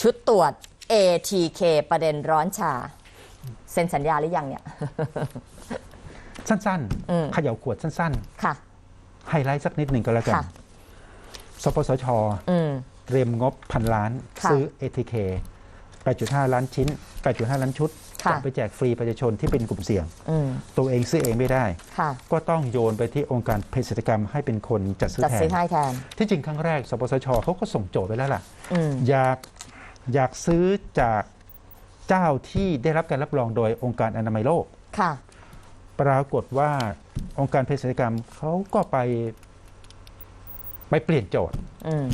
ชุดตรวจ ATK ประเด็นร้อนชา เซ็นสัญญาหรือยังเนี่ย สั้นอืม ๆเขย่าขวดสั้นค่ะ ๆ ไฮไลท์สักนิดหนึ่งก็แล้วกันค่ะ สปสช อืม เตรียมงบพันล้าน ค่ะซื้อ ATK 8.5 ล้านชิ้น 8.5 ล้านชุดค่ะ จะไปแจกฟรีประชาชนที่เป็นกลุ่มเสี่ยง อืม ตัวเองซื้อเองไม่ได้ ค่ะ ก็ต้องโยนไปที่องค์การเภสัชกรรมให้เป็นคนจัดซื้อจัดแทซื้อนให้แทน ที่จริงครั้งแรก สปสชเขาก็ส่งโจทย์ไปแล้วล่ะ อืม อยาก อยากซื้อจากเจ้าที่ได้รับการรับรองโดยองค์การอนามัยโลก ค่ะ ปรากฏว่าองค์การเภสัชกรรมเขาก็ไป ไปเปลี่ยนโจทย์ อืม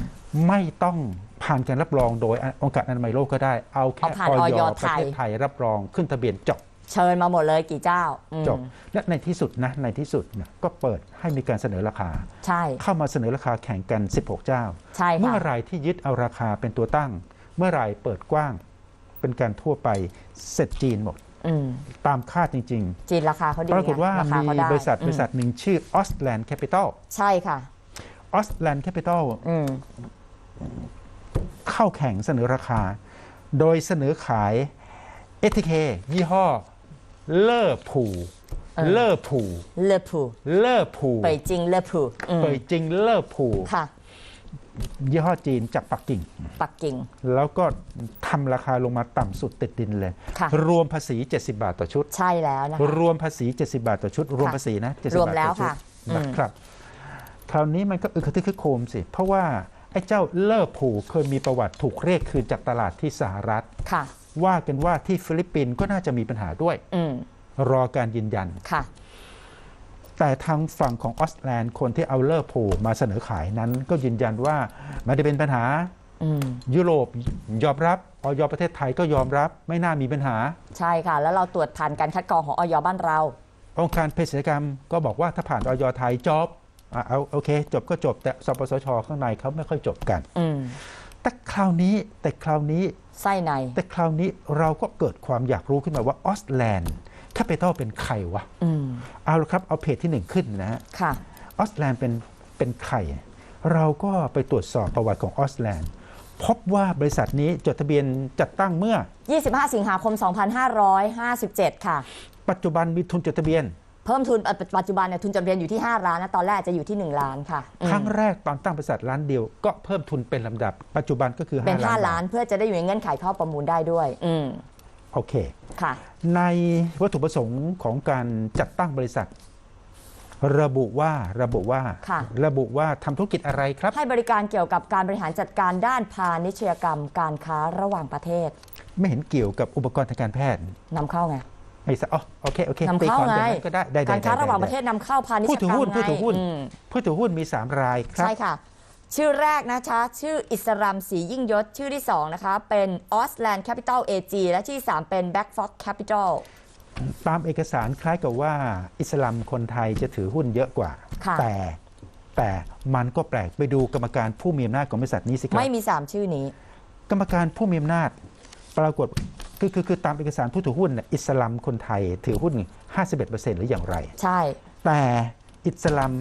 ไม่ต้องผ่านการรับรองโดยองค์การอนามัยโลกก็ได้ เอาแค่เอาผ่านออออยยประเทศไทยไทยรับรองขึ้นทะเบียนจบเชิญมาหมดเลยกี่เจ้าอืมจบและในที่สุดนะในที่สุดนะก็เปิดให้มีการเสนอราคา ใช่ เข้ามาเสนอราคาแข่งกัน 16 เจ้า ใช่เมื่ค่ะอไหรที่ยึดเอาราคาเป็นตัวตั้ง เมื่อไหรเปิดกว้าง เป็นการทั่วไปเสร็จจีนหมดอืมตามคาดจริงจีนราคาเขาดีๆปรากฏว่าไงราคามีเขาได้บริษัทอืมบริษัทหนึ่งชื่อ Ostland Capital ใช่ค่ะ Ostland Capital อืมเข้าแข่งเสนอราคา โดยเสนอขาย ATK ยี่ห้อ เลอผูเออเลอผูเลอผูเลอผูเปยจริงเลอผูอืมเปิดจริงเลอผูค่ะ ยี่ห้อจีนจากปักกิ่ง ปักกิ่ง แล้วก็ทำราคาลงมาต่ำสุดติดดินเลย ค่ะ รวมภาษี 70 บาทต่อชุด ใช่แล้วนะคะ รวมภาษี 70 บาทต่อชุด รวมภาษีนะ70รวมบาทแล้วต่อชุดค่ะอืม นะครับ คราวนี้มันก็อึกกระทึกคึกโครมสิ เพราะว่าไอ้เจ้าเลอผูเคยมีประวัติถูกเรียกคืนจากตลาดที่สหรัฐ ค่ะ ว่ากันว่าที่ฟิลิปปินส์ก็น่าจะมีปัญหาด้วย อืม รอการยืนยัน ค่ะ แต่ทางฝั่งของออสแลนด์คนที่เอาเลอร์ผูมาเสนอขายนั้น ก็ยืนยันว่าไม่ได้เป็นปัญหาอืมยุโรปยอมรับออยประเทศไทยก็ยอมรับไม่น่ามีปัญหา ใช่ค่ะ แล้วเราตรวจผ่านการคัดกรองของออยบ้านเรา องค์การเภสัชกรรมก็บอกว่าถ้าผ่านออยไทยจบอะเอาโอเค จบก็จบแต่สปสชข้างในเขาไม่ค่อยจบกันอืมแต่คราวนี้แต่คราวนี้ไส้ในแต่คราวนี้เราก็เกิดความอยากรู้ขึ้นมาว่าออสแลนด์ แคปิตอลเป็นใครวะอืมเอาละครับเอาเพจที่หนึ่งขึ้นนะฮะค่ะออสแลนด์เป็นเป็นใคร เราก็ไปตรวจสอบประวัติของออสแลนด์พบว่าบริษัทนี้จดทะเบียนจัดตั้งเมื่อ 25 สิงหาคม 2557 ค่ะ ปัจจุบันมีทุนจดทะเบียน เพิ่มทุนปัจปัจจุบันเนี่ยทุนจำเรียนอยู่ที่ 5 ล้านนะตอนแรกจะอยู่ที่ 1 ล้านค่ะอืมครั้งแรกตอนตั้งบริษัทล้านเดียวก็เพิ่มทุนเป็นลำดับ ปัจจุบันก็คือเป็น5ล้าน5ล้านเพื่อจะได้อยู่ในเงื่อนไขเข้าประมูลได้ด้วย อืม โอเคค่ะในวัตถุประสงค์ของการจัดตั้งบริษัท ระบุว่าระบุว่าค่ะระบุว่าทำธุรกิจอะไรครับ ให้บริการเกี่ยวกับการบริหารจัดการด้านพาณิชยกรรม การค้าระหว่างประเทศ ไม่เห็นเกี่ยวกับอุปกรณ์ทางการแพทย์นำเข้าไงไม่ทราบอ๋อโอเคโอเคนำเข้าตีควมไงอย่นั้นก็ได้ได้ได้การค้าได้ระหว่างได้ประเทศนำเข้าพาณิชผู้ยถือกรรมหุ้นผู้ถือหุ้นไงมผู้ถือหุ้นมี 3 รายครับใช่ค่ะ ชื่อแรกนะคะ ชื่ออิสรามศรียิ่งยศ ชื่อที่ 2 นะคะ เป็น Ausland Capital AG และชื่อที่ 3 เป็น Backfox Capital ตามเอกสารคล้ายกับว่าอิสลามคนไทยจะถือหุ้นเยอะกว่าค่ะแต่แต่มันก็แปลกไปดูกรรมการผู้มีอำนาจของบริษัทนี้สิครับ ไม่มี 3 ชื่อนี้ กรรมการผู้มีอำนาจปรากฏคือคือคือตามเอกสารผู้ถือหุ้นเนี่ยอิสลามคนไทยถือหุ้น 51%หรืออย่างไร ใช่ แต่อิสลาม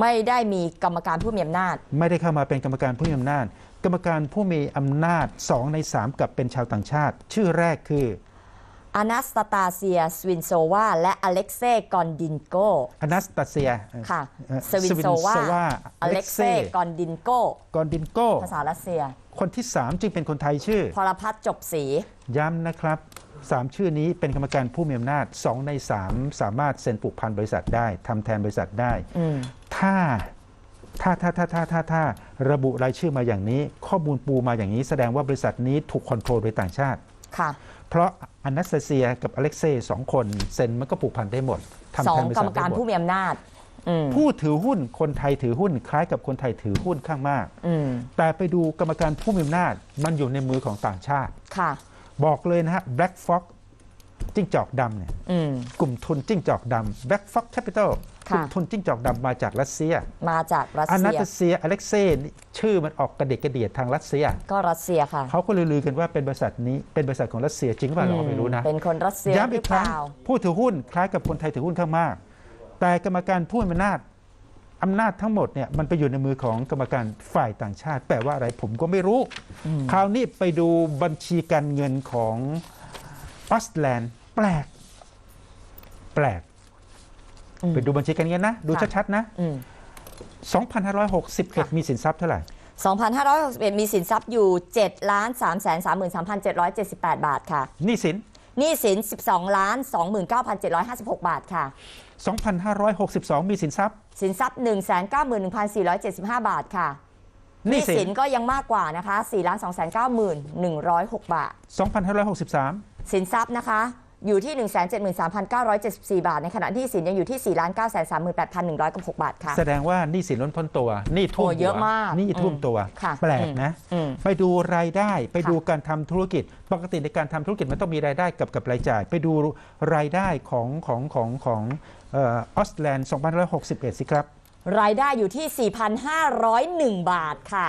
ไม่ได้มีกรรมการผู้มีอำนาจ ไม่ได้เข้ามาเป็นกรรมการผู้มีอำนาจ กรรมการผู้มีอำนาจ 2 ใน 3 กับเป็นชาวต่างชาติ ชื่อแรกคืออนาสตาเซีย สวินโซวา และอเล็กเซกอนดินโกอนัสตาเซีย ค่ะเอ่อสวินโซวา Svintsova อเล็กเซ Alexei กอนดินโก กอนดินโก ภาษารัสเซีย คนที่ 3 จึงเป็นคนไทยชื่อ พรพัฒน์จบศรี ย้ำนะครับ 3 ชื่อนี้เป็นกรรมการผู้มีอำนาจ 2 ใน 3 สามารถเซ็นผูกพันบริษัทได้ทำแทนบริษัทได้อืม ถ้าถ้าถ้าถ้าถ้าถ้าถ้าระบุรายชื่อมาอย่างนี้ ข้อมูลปูมาอย่างนี้แสดงว่าบริษัทนี้ถูกคอนโทรลโดยต่างชาติ ค่ะ เพราะอนัสเซียกับอเล็กเซ่สองคนเซ็นมันก็ผูกพันได้หมดทำสอแทงนบริกรษัรทมได้การหมผู้ดมีอำนาจอืมผู้ถือหุ้นคนไทยถือหุ้นคล้ายกับคนไทยถือหุ้นข้างมาก อืมแต่ไปดูกรรมการผู้มีอำนาจมันอยู่ในมือของต่างชาติ ค่ะ บอกเลยนะฮะ Black Fox จิ้งจอกดำเนี่ยอืมกลุ่มทุนจิ้งจอกดำ Black Fox Capital กค่ะลุ่มทุนจิ้งจอกดำมาจากรัสเซีย มาจากรัสอนาเซียตาเซียอเล็กเซ่นี่ชื่อมันออกกระเดกกระเดียดทางรัสเซีย ก็รัสเซียค่ะเขาก็ลือๆกันว่าเป็นบริษัทนี้เป็นบริษัทของรัสเซียจริงหรือเปล่าเราก็ไม่รู้นะเป็นคนรัสเซียย้ำหอีรืกอคเปรั้งล่าผู้ถือหุ้นคล้ายกับคนไทยถือหุ้นข้างมาก แต่กรรมการผู้มีอำนาจอำนาจทั้งหมดเนี่ยมันไปอยู่ในมือของกรรมการฝ่ายต่างชาติ แปลว่าอะไรผมก็ไม่รู้อืมคราวนี้ไปดูบัญชีการเงินของออสแลนด์แปลก แปลกอืม ไปดูบัญชีการเงินนะ ดูค่ะชัดๆนะอืม2,561 มีสินทรัพย์เท่าไหร่ 2,561 มีสินทรัพย์อยู่7ล้าน3 3 3 778 บาทค่ะหนี่สินหนี้สิน 12ล้าน29,756 บาทค่ะ 2,562 มีสินทรัพย์ สินทรัพย์ 191,475 บาทค่ะหหนี่นี้สิสินนก็ยังมากกว่านะคะ4ล้าน291,106 บาท 2,563 สินทรัพย์นะคะ อยู่ที่ 173,974 บาท ในขณะที่สินยังอยู่ที่4ล้าน938,106บาทค่ะ แสดงว่าหนี่สินล้นพ้นตัวหนี่ท่วมโอ้เยอะหัวมากหนี่ท่วมตัวค่ะแปลกนะอืมไปดูรายได้ไปค่ะดูการทำธุรกิจ ปกติในการทำธุรกิจมันต้องมีรายได้กับกับรายจ่าย ไปดูรายได้ของของของของเออสแลนด์2,161 สิครับรายได้อยู่ที่ 4,501 บาทค่ะ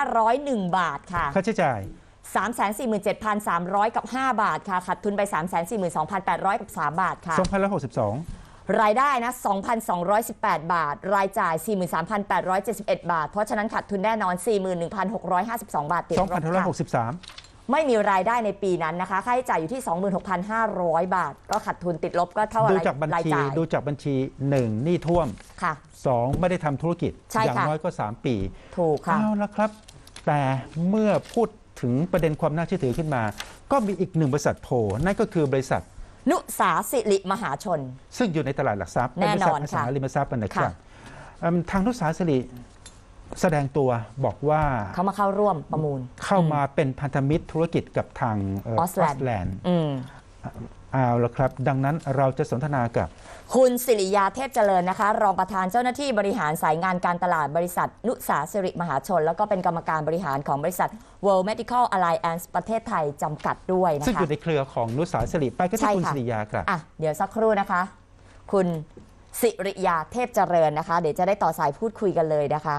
4,501 บาทค่ะ ค่าใช้จ่าย 347,300 กับ 5 บาทค่ะขาดทุนไป 342,800 กับ 3 บาทค่ะ2,162 รายได้นะ 2,218 บาท รายจ่าย 43,871 บาท เพราะฉะนั้นขาดทุนแน่นอน 41,652 บาทติดลบค่ะ2,163 ไม่มีรายได้ในปีนั้นนะคะ ค่าใช้จ่ายอยู่ที่ 26,500 บาท ก็ขาดทุนติดลบก็เท่าดูรายจากบัญรายชีจ่ายดูจากบัญชี1หนี้ท่วมค่ะ2ไม่ได้ทำธุรกิจ ใช่อย่างค่ะ น้อยก็ 3 ปีถูกค่ะ เอาละครับ แต่เมื่อพูด ถึงประเด็นความน่าเชื่อถือขึ้นมา ก็มีอีกหนึ่งบริษัทโผล่นั่นก็คือบริษัท นุสาสิริมหาชน ซึ่งอยู่ในตลาดหลักทรัพย์แน่นอนเป็บริษัทอสังค่ะหาริมทรัพย์กันนะครับค่ะอืมทางนุสาสิริแสดงตัวบอกว่าเขามาเข้าร่วมประมูล เข้ามาเป็นพันธมิตรธุรกิจกับทางเออออสแลนด์แลนด์ อืม เอาละครับ ดังนั้นเราจะสนทนากับ คุณสิริยาเทพเจริญนะคะ รองประธานเจ้าหน้าที่บริหารสายงานการตลาดบริษัท นุสาสิริมหาชน แล้วก็เป็นกรรมการบริหารของบริษัท World Medical Alliance ประเทศไทยจำกัดด้วยนะซึ่งอคะยู่ในเครือของนุสาสิริไปก็ใช่ที่คุณค่ะสิริยาครับอะเดี๋ยวสักครู่นะคะ คุณสิริยาเทพเจริญนะคะ เดี๋ยวจะได้ต่อสายพูดคุยกันเลยนะคะ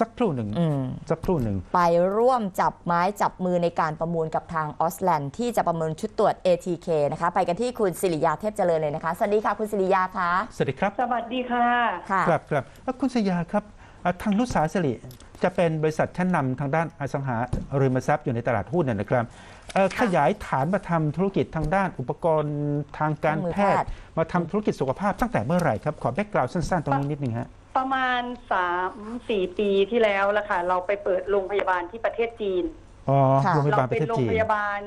สักครู่หนึ่งอืมสักครู่หนึ่ง ไปร่วมจับไม้จับมือในการประมูลกับทางออสแลนด์ที่จะประมูลชุดตรวจ ATK นะคะ ไปกันที่คุณสิริยาเทพเจริญเลยนะคะ สวัสดีค่ะคุณสิริยาคะสวัสดีครับ สวัสดีค่ะค่ะครับครับแล้วคุณสิริยาครับอะทางนุสาสิริจะเป็นบริษัทชั้นนำทางด้านอสังหาริมทรัพย์อยู่ในตลาดหุ้นนะนะครับเอ่อค่ะขยายฐานมาทำธุรกิจทางด้านอุปกรณ์ทางการเครื่องมือแพทแพย์ทย์ มาทำธุรกิจสุขภาพตั้งแต่เมื่อไหร่ครับขอแบ็กกราวด์สั้นๆ ตรงนี้นิดนึงฮะ ประมาณสามสี่ปีที่แล้วละค่ะ เราไปเปิดโรงพยาบาลที่ประเทศจีน อ๋อค่ะ โรงพยาเราบาลปเป็ระนเทศโรงจีน พยาบาล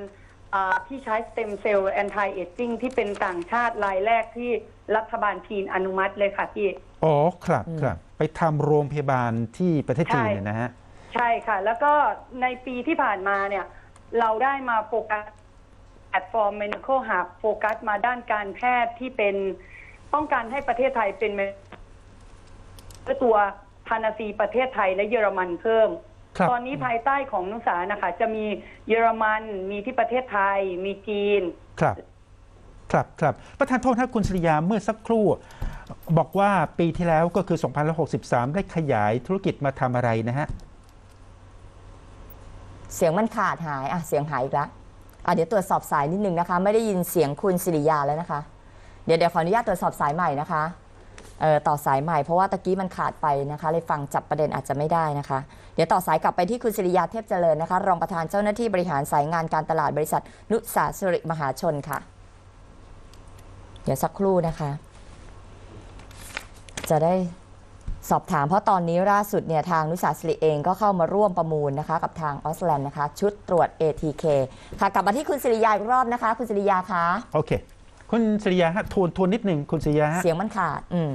อ่าที่ใช้สเต็มเซลล์แอนตี้เอจจิ้งที่เป็นต่างชาติรายแรกที่รัฐบาลจีนอนุมัติเลยค่ะพี่ อ๋อ ครับอืม ครับ ไปทำโรงพยาบาลที่ประเทศจีนใช่เนี่ยนะฮะ ใช่ค่ะ แล้วก็ในปีที่ผ่านมาเนี่ย เราได้มาโฟกัสแพลตฟอร์ม Medical Hub โฟกัสมาด้านการแพทย์ที่เป็นป้องกันให้ประเทศไทยเป็น ตัวพานาซีประเทศไทยและเยอรมันเพิ่ม ครับ ตอนนี้ภายใต้ของนุสานะคะ จะมีเยอรมันมีที่ประเทศไทย มีจีน ครับ ครับครับประธานโทษนะคุณสริยาเมื่อสักครู่ บอกว่าปีที่แล้วก็คือ 2063 ได้ขยายธุรกิจมาทำอะไรนะฮะ เสียงมันขาดหาย อะ เสียงหายอีกแล้วอะเดี๋ยวตรวจสอบสายนิดนึงนะคะ ไม่ได้ยินเสียงคุณสิริยาแล้วนะคะ เดี๋ยวเดี๋ยวขออนุญาตตรวจสอบสายใหม่นะคะ เอ่อต่อสายใหม่เพราะว่าตะกี้มันขาดไปนะคะเลยฟังจับประเด็นอาจจะไม่ได้นะคะ เดี๋ยวต่อสายกลับไปที่คุณสิริยาเทพเจริญนะคะ รองประธานเจ้าหน้าที่บริหารสายงานการตลาดบริษัท นุสาสิริมหาชนค่ะ เดี๋ยวสักครู่นะคะ จะได้สอบถามเพราะตอนนี้ล่าสุดเนี่ยทางนุสาสิริเองก็เข้ามาร่วมประมูลนะคะ กับทางออสแลนด์นะคะ ชุดตรวจ ATK ค่ะกลับมาที่คุณสิริยาอีกรอบนะคะ คุณสิริยาคะ โอเค คุณสริยาฮะทวนทวนนิดหนึ่งคุณสริยาฮะเสียงมันขาดอืม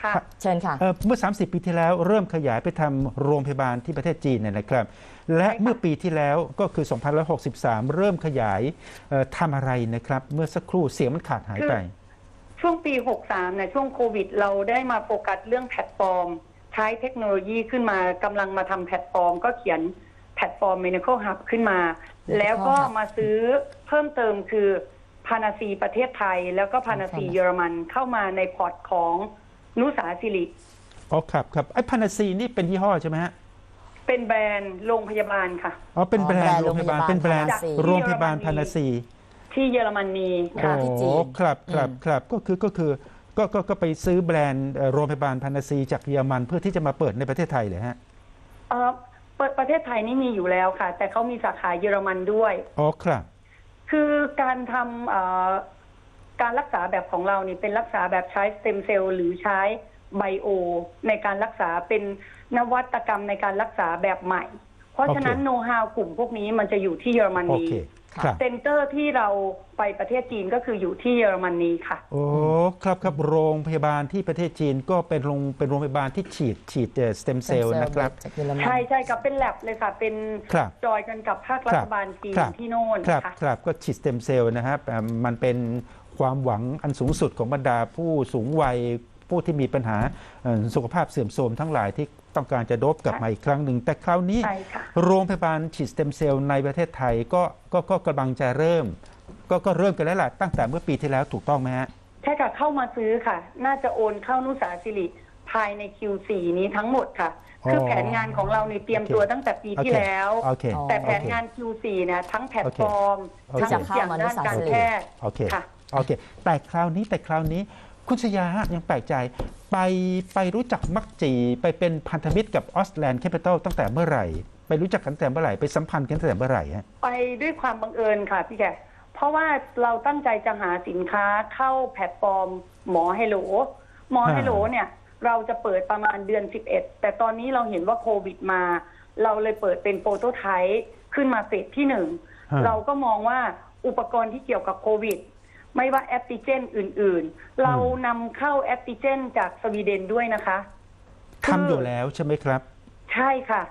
ค่ะเชิญค่ะเอ่อเมื่อ 30 ปีที่แล้วเริ่มขยายไปทำโรงพยาบาลที่ประเทศจีนเนี่ยนะครับ และใช่ค่ะเมื่อปีที่แล้วก็คือ 2563 เริ่มขยายเอ่อทำอะไรนะครับ เมื่อสักครู่เสียงมันขาดหายไป ช่วงปี 63เนี่ยช่วงโควิด เราได้มาโฟกัสเรื่องแพลตฟอร์ม ใช้เทคโนโลยีขึ้นมากำลังมาทำแพลตฟอร์ม ก็เขียนแพลตฟอร์ม Medical Hub ขึ้นมา Medical แล้วก็ Hub มาซื้อเพิ่มเติมคือพานาซีประเทศไทย แล้วก็พานาซีใช่ไหมเยอรมันเข้ามาในพอร์ตของนุสาสิริอ๋อครับครับไอ้พานาซีนี่เป็นยี่ห้อใช่ไหมฮะเป็นแบรนด์โรงพยาบาลค่ะ อ๋อเป็นอ๋อแบรนด์แบรนด์โรงพยาบาลโรงพยาบาลเป็นแบรนด์ Panacea โรงพยาบาลพานาซี ที่เยอรมนีค่ะค่ะที่จีนครับครับอืมครับก็คือก็คือก็ก็ก็ไปซื้อแบรนด์เอ่อโรงพยาบาลพานาซี จากเยอรมันเพื่อที่จะมาเปิดในประเทศไทยเลยฮะเออเปิดประเทศไทยนี่มีอยู่แล้วค่ะ แต่เขามีสาขาเยอรมันด้วย อ๋อครับ คือการทำเอ่อการรักษาแบบของเรานี่เป็นรักษาแบบใช้สเต็มเซลล์หรือใช้ไบโอ ในการรักษาเป็นนวัตกรรมในการรักษาแบบใหม่ เพราะฉะนั้นโอเคโน้ตฮาวกลุ่มพวกนี้มันจะอยู่ที่เยอรมโอนีเคค่ะครับ เซ็นเตอร์ที่เราไปประเทศจีนก็คืออยู่ที่เยอรมนีค่ะ โอ้ครับครับโรงพยาบาลที่ประเทศจีนก็เป็นโรงเป็นโรงพยาบาลที่ฉีดฉีดสเต็มเซลล์นะครับ จากเยอรมัน ใช่ใช่กับเป็นแลบเลยค่ะ เป็นครับจอยกันกับภาครัฐบาลจีนครับที่โน่นครับค่ะครับก็ฉีดสเต็มเซลล์นะครับอ่ามันเป็นความหวังอันสูงสุดของบรรดาผู้สูงวัยผู้ที่มีปัญหาเอ่อสุขภาพเสื่อมโทรมทั้งหลายที่ ต้องการจะโดบกลับมาอีกครั้งหนึ่ง แต่คราวนี้ใช่ค่ะโรงพยาบาลฉีดสเต็มเซลล์ในประเทศไทยก็ก็ก็กำลังจะเริ่ม ก็ก็เริ่มกันแล้วล่ะตั้งแต่เมื่อปีที่แล้วถูกต้องไหมฮะใช่ค่ะเข้ามาซื้อค่ะ น่าจะโอนเข้านุสาสิริภายใน Q4 นี้ทั้งหมดค่ะอ๋อคือแผนงานของเราในยเตรียมโอเคตัวตั้งแต่ปีที่โอเคแล้วโอเคอ๋อแต่แผนโอเคงาน Q4 เนี่ยทั้งแพลตฟอร์มโอเคทั้งทุกอย่างด้านการแพทย์โอเคค่ะโอเค แต่คราวนี้แต่คราวนี้คุณชยาฮะยังแปลกใจ ไปไปรู้จักมักจีไปเป็นพันธมิตรกับออสแลนด์แคปิตอลตั้งแต่เมื่อไหร่ ไปรู้จักกันตั้งแต่เมื่อไหร่ ไปสัมพันธ์กันตั้งแต่เมื่อไหร่ฮะไปด้วยความบังเอิญค่ะพี่แกเพราะว่าเราตั้งใจจะหาสินค้าเข้าแพลตฟอร์ม หมอไฮโหลหมอไฮโหลเนี่ย เราจะเปิดประมาณเดือน11แต่ตอนนี้เราเห็นว่าโควิดมา เราเลยเปิดเป็นโปรโตไทป์ขึ้นมาเฟสที่หนึ่งฮะเราก็มองว่าอุปกรณ์ที่เกี่ยวกับโควิด ไม่ว่าแอปติเจนอื่นๆ เรานำเข้าแอปติเจนจากสวีเดนด้วยนะคะทำอยู่แล้วใช่ไหมครับ ใช่ค่ะ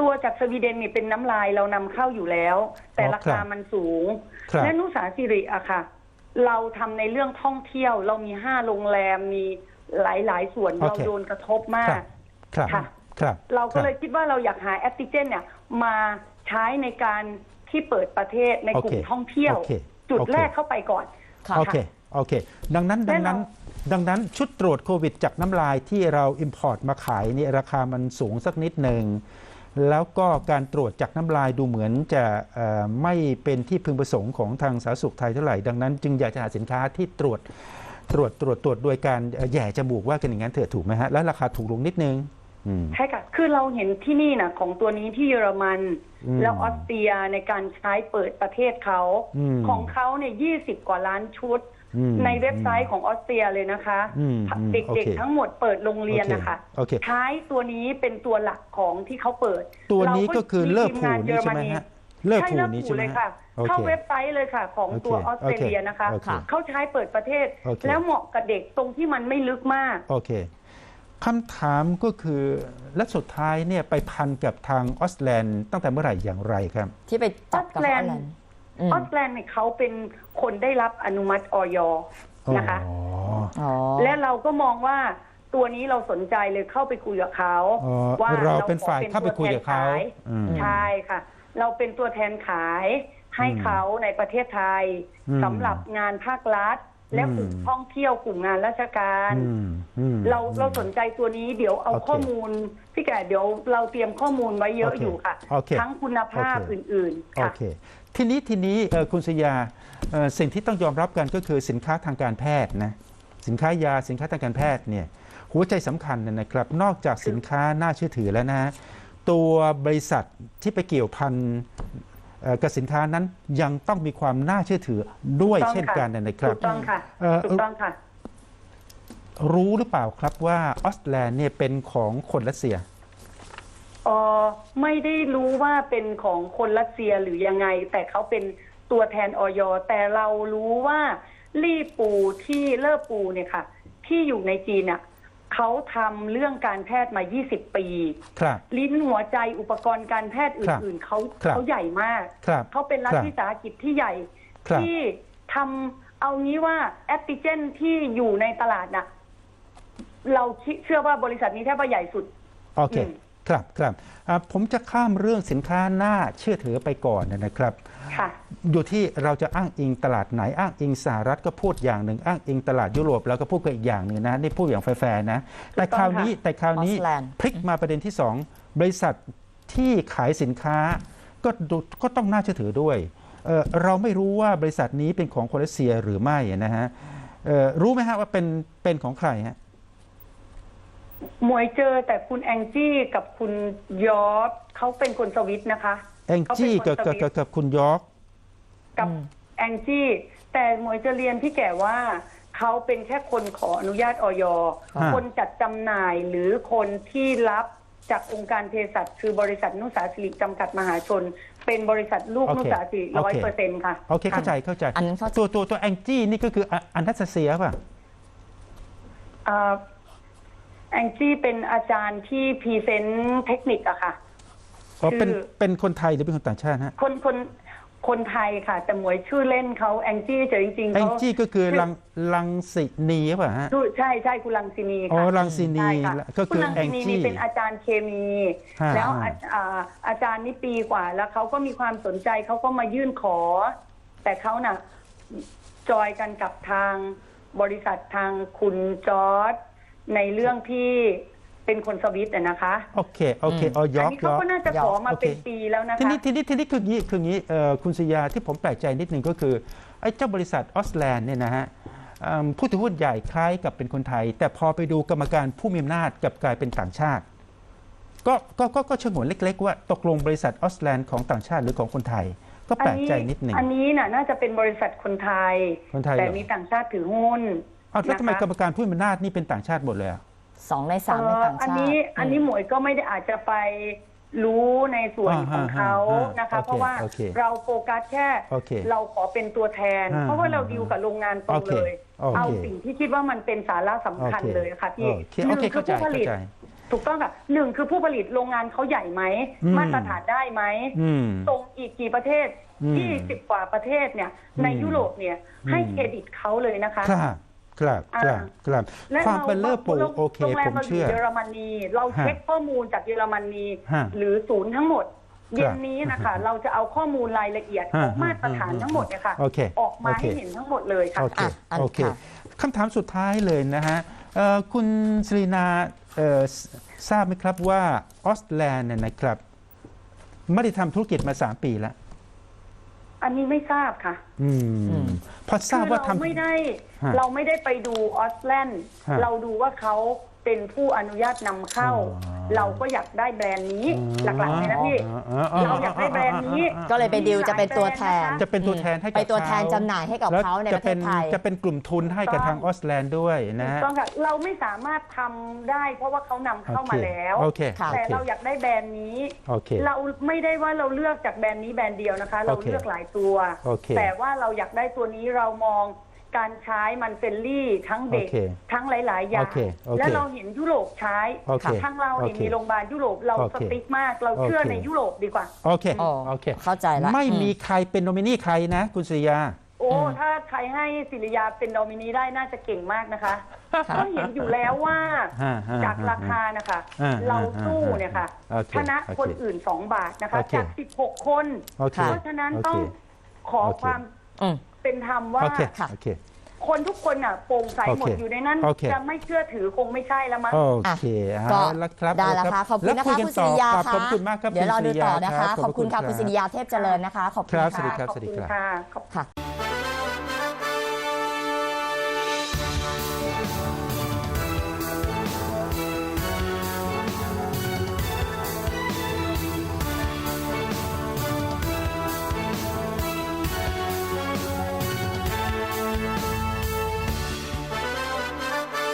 ตัวจากสวีเดนนี่เป็นน้ำลายเรานำเข้าอยู่แล้ว แต่อ๋อราครัคาบมันสูงครับและนุสาสิริอะค่ะ เราทำในเรื่องท่องเที่ยว เรามีห้าโรงแรมมีหลายๆส่วนโอเราเคโดนกระทบมาครักบครับค่ะครับเราก็คบเลยคิดว่าเราอยากหาแอปติเจนเนี่ยมาใช้ในการที่เปิดประเทศในกลุ่โอมเคท่องเที่ยวโอเคจุดโอเคแรกเข้าไปก่อน ค่ะ โอเค โอเค ดังนั้น ดังนั้น ดังนั้นชุดตรวจโควิดจากน้ำลายที่เราอิมพอร์ตมาขายเนี่ยราคามันสูงสักนิดหนึ่ง แล้วก็การตรวจจากน้ำลายดูเหมือนจะเอ่อไม่เป็นที่พึงประสงค์ของทางสาธารณสุขไทยเท่าไหร่ ดังนั้นจึงอยากจะหาสินค้าที่ตรวจ ตรวจ ตรวจ ตรวจโดยการเอ่อแหย่จมูกว่ากันอย่างนั้นเถอะถูกไหมฮะ แล้วราคาถูกลงนิดนึงอืม ใช่ค่ะ คือเราเห็นที่นี่นะของตัวนี้ที่เยอรมันอืมแล้วออสเตรียในการใช้เปิดประเทศเขาอืมของเขาเนี่ยยี่สิบกว่าล้านชุดอืมในเว็บไซต์ของออสเตรียเลยนะคะอืมอืมเด็กโอเคๆทั้งหมดเปิดโรงเรียนนะคะโอเคโอเคใช้ตัวนี้เป็นตัวหลักของที่เขาเปิด ตัวนี้ก็คือเลิกทีผูงานนี่ใช่ไหมฮะเลิกใช่ผูเลิกนี้ผูใช่ไหมเลยฮะค่ะโอเคเข้าเว็บไซต์เลยค่ะ ของตัวอโออสเคเตรเลียนะคะโอเคเขาใช้เปิดประเทศโอเคแล้วเหมาะกับเด็กตรงที่มันไม่ลึกมากโอเคคำถามก็คือ และสุดท้ายเนี่ยไปพันกับทางออสแลนด์ตั้งแต่เมื่อไหร่อย่างไรครับ ที่ไปจับกับออสแลออนด์แลนด์อืมออสแลนด์เนี่ยเขาเป็นคนได้รับอนุมัติออยนะคะอ๋ออ๋อและเราก็มองว่าตัวนี้เราสนใจเลยเข้าไปคุยกับเขาอ๋อว่าเราเป็นฝ่ายขอเข้าไปคุยกับเขาตัวแทนขายอืมใช่ค่ะ เราเป็นตัวแทนขายให้อืมเขาในประเทศไทยอืมสำหรับงานภาครัฐ และอืมกลุ่มท่องเที่ยวกลุ่มงานราชการอืมอืมเราเราสนใจตัวนี้เดี๋ยวเอาโอเคข้อมูล พี่แก่เดี๋ยวเราเตรียมข้อมูลไว้เยอะโอเคอยู่ค่ะโอเคทั้งคุณภาพโอเคอื่นๆโอค่ะเคทีนี้ทีนี้เอ่อคุณสยาเอ่อสิ่งที่ต้องยอมรับกันก็คือสินค้าทางการแพทย์นะสินค้ายาสินค้าทางการแพทย์เนี่ยหัวใจสำคัญนะนะครับ นอกจากสินค้าน่าเชื่อถือแล้วนะ ตัวบริษัทที่ไปเกี่ยวพันเอ่อ กับสินค้านั้นยังต้องมีความน่าเชื่อถือด้วยถูกต้องเช่นค่ะกันนะครัถูบกต้องค่ะเอ่อถูกต้องค่ะ รู้หรือเปล่าครับว่าออสแลนด์เนี่ยเป็นของคนรัสเซียเออไม่ได้รู้ว่าเป็นของคนรัสเซียหรือยังไง แต่เขาเป็นตัวแทนออยแต่เรารู้ว่าลี่ปูที่เลอปูเนี่ยค่ะ ที่อยู่ในจีนน่ะ เขาทำเรื่องการแพทย์มา 20 ปี ครับ ลิ้นหัวใจอุปกรณ์การแพทย์อื่นๆเขาครับ เขาใหญ่มาก ครับ เขาเป็นรัฐครับวิสาหกิจที่ใหญ่ ครับ ที่ทำเอางี้ว่าแอปติเจนที่อยู่ในตลาดน่ะ เราเชื่อว่าบริษัทนี้แทบว่าใหญ่สุด โอเค อืม ครับ ครับอ่าผมจะข้ามเรื่องสินค้าน่าเชื่อถือไปก่อนนะครับ ค่ะ อยู่ที่เราจะอ้างอิงตลาดไหนอ้างอิงสหรัฐก็พูดอย่างหนึ่งอ้างอิงตลาดยุโรปแล้วก็พูดกันอีกอย่างหนึ่งนะนี่พูดอย่างแฟร์ๆนะ แต่คราวนี้แต่คราวนี้ออสแลนด์ พลิกมาประเด็นที่สองบริษัทที่ขายสินค้าก็ดูก็ต้องน่าเชื่อถือด้วยเอ่อเราไม่รู้ว่าบริษัทนี้เป็นของคนรัสเซียหรือไม่นะฮะเอ่อรู้ไหมฮะว่าเป็นเป็นของใครฮะ หมวยเจอแต่คุณแองจี้กับคุณยอร์ดเขาเป็นคนสวิตนะคะ แองจี้เขาเป็กับนคนกับสวิตกับกับคุณยอร์กกับอืมแองจี้แต่หมวยจะเรียนพี่แก่ว่าเขาเป็นแค่คนขออนุญาตออยฮะคนจัดจำหน่ายหรือคนที่รับจากองค์การเภสัชคือบริษัทนุสาสิริจำกัดมหาชน เป็นบริษัทลูกนุสาสิริร้อยเปอร์เซ็นต์ค่ะโอเคเข้าใจเข้าใจอันนั้นเข้าใจตัวตัวตัวแองจี้นี่ก็คืออะอันทัสเซียป่ะอ่าแองจี้เป็นอาจารย์ที่พรีเซนต์เทคนิคอะค่ะ อ๋อเป็นคือเป็นคนไทยหรือเป็นคนต่างชาติฮะคนคนคนไทยค่ะ แต่หมวยชื่อเล่นเขาแองจี้เฉยจริงๆแองเขาจี้ก็คือลังลังสินีป่ะฮะ ชื่อใช่ใช่คุณลังซินีอ๋อค่ะลังสินีใช่ค่ะก็คุคืณอลังแอซิงนีจี้นี่เป็นอาจารย์เคมี ฮะ แล้วฮะอาอ่าอาจารย์นี่ปีกว่า แล้วเขาก็มีความสนใจเขาก็มายื่นขอ แต่เขาน่ะจอยกันกับทางบริษัททางคุณจอร์ดในเรื่องที่ เป็นคนสวิตอะนะคะ โอเคโอเคอ๋อยออันร์กนี้ยเขาอร์กก็น่าจะขอมาโอเคเป็นปีแล้วนะทีคะ นี้ทีนี้ทีนี้คืองี้คืองี้เอ่อคุณสยาที่ผมแปลกใจนิดนึงก็คือไอ้เจ้าบริษัทออสแลนด์เนี่ยนะฮะเอิ่มผู้ถือหุ้นใหญ่คล้ายกับเป็นคนไทย แต่พอไปดูกรรมการผู้มีอำนาจกลับกลายเป็นต่างชาติ ก็ก็ก็ก็ชงนเล็ก ๆ ว่าตกลงบริษัทออสแลนด์ของต่างชาติหรือของคนไทย ก็แปลกใจนิดหนึ่ง อันนี้น่ะน่าจะเป็นบริษัทคนไทย คนไทยเหรอ แต่มีต่างชาติถือหุ้นอ้าวแล้วทำไมนะคะ กรรมการผู้มีอำนาจนี่เป็นต่างชาติหมดเลยอะ สองในสามเป็นต่างอันชาตินี้อันนี้หมวยก็ไม่ได้อาจจะไปรู้ในส่วนอ่าของเขาอ่าอ่านนะคะโอเคเพราะว่าโอเคเราโฟกัสแค่โอเคเราขอเป็นตัวแทนอ่าเพราะว่าเราดีลกับโรงงานตรงโอเคเลยโอเคเอาสิ่งที่คิดว่ามันเป็นสาระสำคัญโอเคเลยค่ะพี่โอเคโอเคหนึ่งคืเข้าใจผู้ผลิตเข้าใจถูกต้องค่ะหนึ่งคือผู้ผลิตโรงงานเขาใหญ่ไหมอืมมาตรฐานได้ไหมอืมส่งอีกกี่ประเทศอืมยี่สิบกว่าประเทศเนี่ยอืมในยุโรปเนี่ยให้อืมเครดิตเขาเลยนะคะ ครับครับครับครับ และความเป็นเลิศปูราโอเคโรงแรผมเราอยู่เชื่อ เยอรมนีเราเช็คข้อมูลจากเยอรมนี ฮะหรือศูนย์ทั้งหมดครับเย็นนี้นะคะ เราจะเอาข้อมูลรายละเอียดฮะของมาตรฐานฮะทั้งหมดเนี่ยค่ะโอเคออกมาโอเค ให้เห็นทั้งหมดเลยค่ะ โอเค อะอันโอเคค่ะ คำถามสุดท้ายเลยนะฮะเอ่อคุณสรีนาเอ่อททราบไหมครับว่าออสแลนด์เนี่ยนะครับ ไม่ได้ทำธุรกิจมา 3 ปีแล้ว อันนี้ไม่ทราบค่ะอือืมมพอทราบคือว่าเราทำไม่ได้ ฮะเราไม่ได้ไปดูออสแลนด์ ฮะ เราดูว่าเขา เป็นผู้อนุญาตนำเข้า อ๋อ เราก็อยากได้แบรนด์นี้หลักๆเลยนะพี่อ๋ออ๋อเราอยากได้แบรนด์นี้ ก็เลยไปดิวจะเป็นตัวแทน จะเป็นตัวแทนให้กับไปตัวแทนเขาจำหน่ายให้กับแล้วเขาในประเทจะเป็ศนไทย จะเป็นกลุ่มทุนให้กับทางออสแลนด์ด้วยนะฮะต้องค่ะเราไม่สามารถทำได้ เพราะว่าเขานำเข้ามาแล้ว โอเคค่ะโอแต่เคเราอยากได้แบรนด์นี้ โอเค เราไม่ได้ว่าเราเลือกจากแบรนด์นี้แบรนด์เดียวนะคะ เราโอเคเลือกหลายตัว โอเคแต่ว่าเราอยากได้ตัวนี้เรามอง การใช้มันเฟรนลี่ทั้งเด็ก โอเคทั้งหลาย ๆ อย่าโองเคโอเคและเราเห็นยุโรปใช้โอเคทั้งเราเนี่ยโอเคมีโรงพยาบาลยุโรปเราโอสเคติ๊กมาก เราเชื่อโอเค ในยุโรปดีกว่า โอเคอ๋อโอเคเข้าใจละไม่มีอืใครเป็นโนมินีใครนะ คุณสุริยา โอ้อืมถ้าใครให้ศิริยาเป็นโดมินีได้น่าจะเก่งมากนะคะค่ะก็เห็นอยู่แล้วว่าฮะฮะจากราคานะคะอ่าเราสู้เนี่ยค่ะโอเคชนะโอเคคนอื่นสองบาทนะคะ โอเคจาก 16 คน โอเคเพราะฉะนั้นโอเคต้องขอโอเคความ อืม เป็นธรรมว่า โอเคค่ะ โอเค คนทุกคนอะโปร่งใสโอเคหมดอยู่ในนั้น โอเค จะไม่เชื่อถือคงไม่ใช่แล้วมั้ง โอเคก็เอาละครับได้แล้วเาค่ะขอบคุณนะแล้คะวยกัคุณสิริยาต่อค่ะขอบคุณมากครับเดี๋ยวเราณดูสิริต่ยาอนะคะรับขอบคุณค่ะรับคุณสิริยาเทพเจริญนะคะ ขอบคุณครับค่ะสวัสดีครับ ขอบคุณค่ะขอบค่ะ